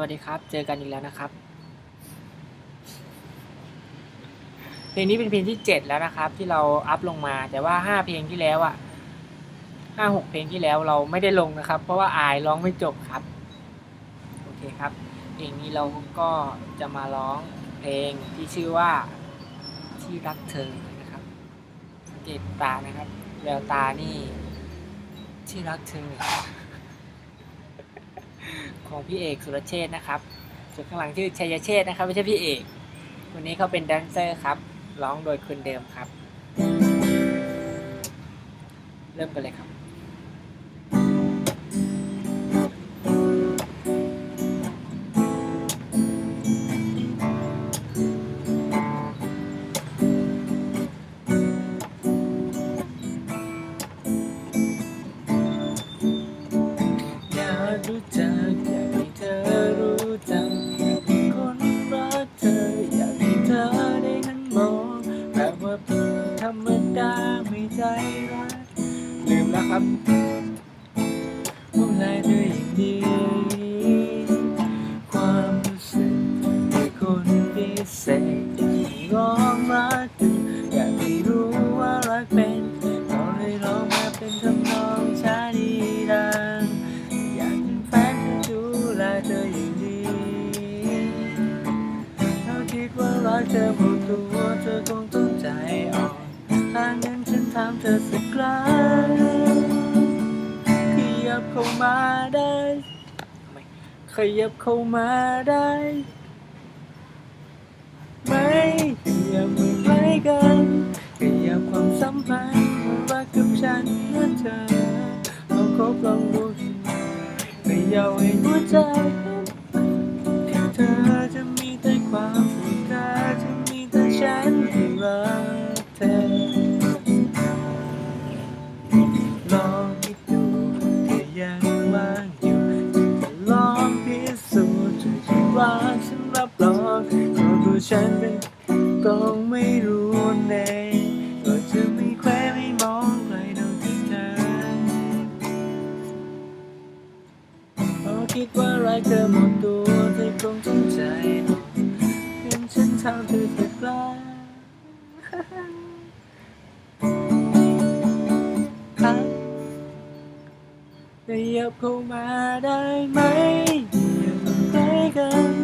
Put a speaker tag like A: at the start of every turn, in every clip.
A: วัสดีครับ เจอกันอีกแล้วนะครับ เพลงนี้เป็นเพลงที่เจ็ดแล้วนะครับ ที่เราอัพลงมา แต่ว่าห้าเพลงที่แล้วอะห้าหกเพลงที่แล้วเราไม่ได้ลงนะครับ เพราะว่าอายร้องไม่จบครับ โอเคครับ เพลงนี้เราก็จะมาร้องเพลงที่ชื่อว่าที่รักเธอนะครับสังเกตตานะครับ แววตานี่ที่รักเธอ ของพี่เอกสุรเชษ์นะครับส่วนข้างหลังชื่อชัยเชษ์นะครับไม่ใช่พี่เอก วันนี้เขาเป็นแดนเซอร์ครับ ร้องโดยคนเดิมครับ เริ่มกันเลยครับ บธรรมดาไม่ใจร้ายลืมแล้วครับดูแลเธออย่างดี ความรู้สึกที่คนพิเศษร้องรักเธออยากให้รู้ว่ารักเป็นก็เลยร้องมาเป็นทำนองชาดีดังอยากเป็นแฟนเธอดูแลเธออย่างดีถ้าคิดว่ารักเธอหมดตัวเธอคง ถามเธอสักครั้งขยับเข้ามาได้ขยับเข้ามาได้ไหมขยับมือใกล้กันขยับความสัมพันธ์มากกับฉันและเธอลองคบลองดูไม่ยากให้หัวใจ ฉันเป็นก็ไม่รู้แน่ก็จะไม่แควไม่มองใครนอกจากเธอพอคิดว่ารักเธอหมดตัวเธอคงต้องใจอ่อนเพียงฉันทำเธอเสักครั้งครับขยับเข้ามาได้ไหมขยับมาใกล้กัน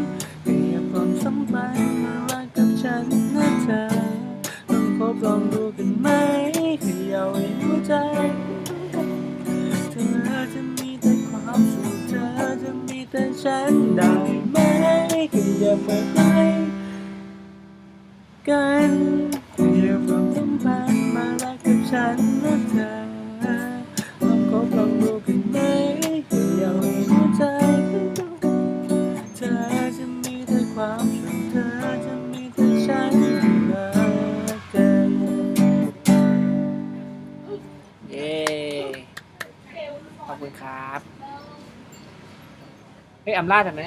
A: ใจเธอจะมีแต่ความสุขเธอจะมีแต่ฉันได้ไหมขยับมาใกล้กันขยับความสัมพันมารักกับฉัน ครับ เฮ้ยอำลาดทำไม